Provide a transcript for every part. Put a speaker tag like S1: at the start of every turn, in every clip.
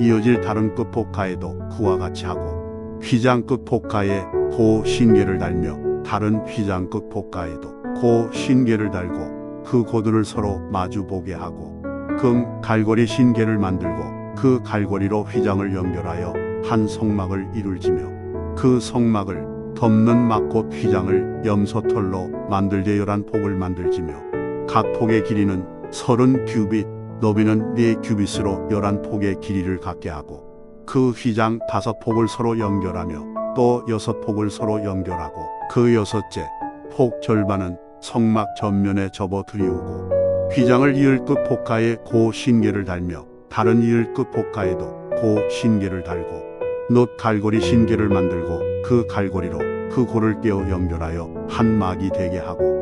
S1: 이어질 다른 끝폭가에도 그와 같이 하고 휘장 끝폭가에 고 신계를 달며 다른 휘장 끝폭가에도 고 신계를 달고 그 고들을 서로 마주 보게 하고 금 갈고리 신계를 만들고 그 갈고리로 휘장을 연결하여 한 성막을 이룰지며 그 성막을 덮는 막곧 휘장을 염소털로 만들되 열한 폭을 만들지며 각 폭의 길이는 서른 규빗 너비는 네 규빗으로 열한 폭의 길이를 갖게 하고 그 휘장 다섯 폭을 서로 연결하며 또 여섯 폭을 서로 연결하고 그 여섯째 폭 절반은 성막 전면에 접어 들이우고 휘장을 이을 끝 폭가에 고 신계를 달며 다른 이을 끝 폭가에도 고 신계를 달고 놋 갈고리 신계를 만들고 그 갈고리로 그 고를 꿰어 연결하여 한 막이 되게 하고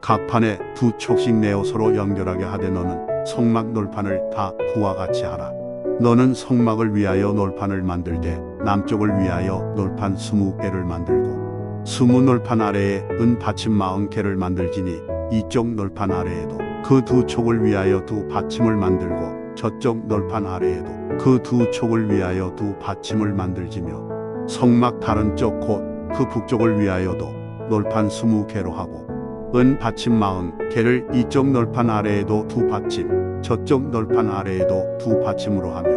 S1: 각 판에 두 촉씩 내어 서로 연결하게 하되 너는 성막 놀판을 다 그와 같이 하라. 너는 성막을 위하여 놀판을 만들되 남쪽을 위하여 놀판 스무 개를 만들고 스무 놀판 아래에 은 받침 마흔 개를 만들지니 이쪽 놀판 아래에도 그 두 촉을 위하여 두 받침을 만들고 저쪽 놀판 아래에도 그 두 촉을 위하여 두 받침을 만들지며 성막 다른 쪽 곧 그 북쪽을 위하여도 놀판 스무 개로 하고 은 받침 마흔 개를 이쪽 널판 아래에도 두 받침 저쪽 널판 아래에도 두 받침으로 하며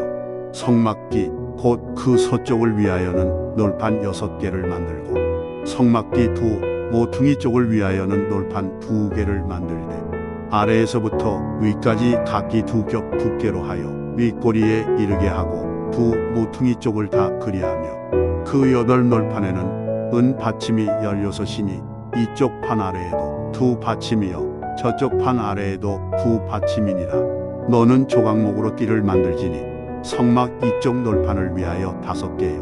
S1: 성막뒤 곧그 서쪽을 위하여는 널판 여섯 개를 만들고 성막뒤 두 모퉁이 쪽을 위하여는 널판 두 개를 만들되 아래에서부터 위까지 각기 두 겹 두께로 하여 윗꼬리에 이르게 하고 두 모퉁이 쪽을 다 그리하며 그 여덟 널판에는 은 받침이 열여섯이니 이쪽 판 아래에도 두 받침이요 저쪽 판 아래에도 두 받침이니라. 너는 조각목으로 띠를 만들지니 성막 이쪽 놀판을 위하여 다섯 개요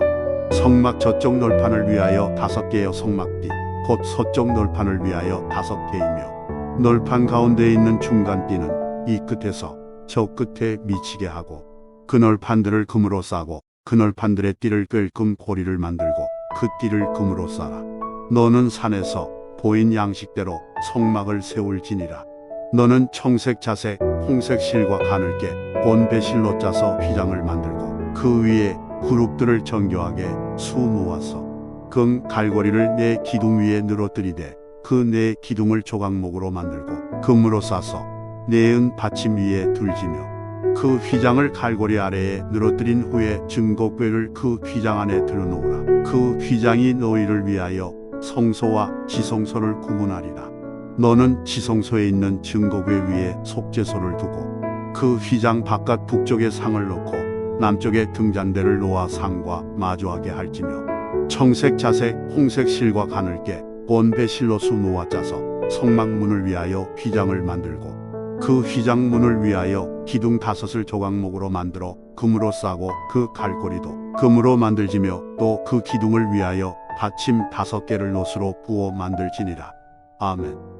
S1: 성막 저쪽 놀판을 위하여 다섯 개요 성막띠 곧 서쪽 놀판을 위하여 다섯 개이며. 놀판 가운데에 있는 중간띠는 이 끝에서 저 끝에 미치게 하고 그 널판들을 금으로 싸고 그 널판들의 띠를 끌금 고리를 만들고 그 띠를 금으로 싸라. 너는 산에서 보인 양식대로 성막을 세울지니라. 너는 청색 자색, 홍색 실과 가늘게 본배실로 짜서 휘장을 만들고 그 위에 그룹들을 정교하게 수 모아서 금 갈고리를 내 기둥 위에 늘어뜨리되 그 내 기둥을 조각목으로 만들고 금으로 싸서 내은 받침 위에 둘지며 그 휘장을 갈고리 아래에 늘어뜨린 후에 증거궤를 그 휘장 안에 들어놓으라. 그 휘장이 너희를 위하여 성소와 지성소를 구분하리라. 너는 지성소에 있는 증거궤 위에 속죄소를 두고 그 휘장 바깥 북쪽에 상을 놓고 남쪽에 등잔대를 놓아 상과 마주하게 할지며 청색 자색 홍색 실과 가늘게 본배 실로수 놓아 짜서 성막문을 위하여 휘장을 만들고 그 휘장문을 위하여 기둥 다섯을 조각목으로 만들어 금으로 싸고 그 갈고리도 금으로 만들지며 또 그 기둥을 위하여 받침 다섯 개를 노스로 부어 만들지니라. 아멘.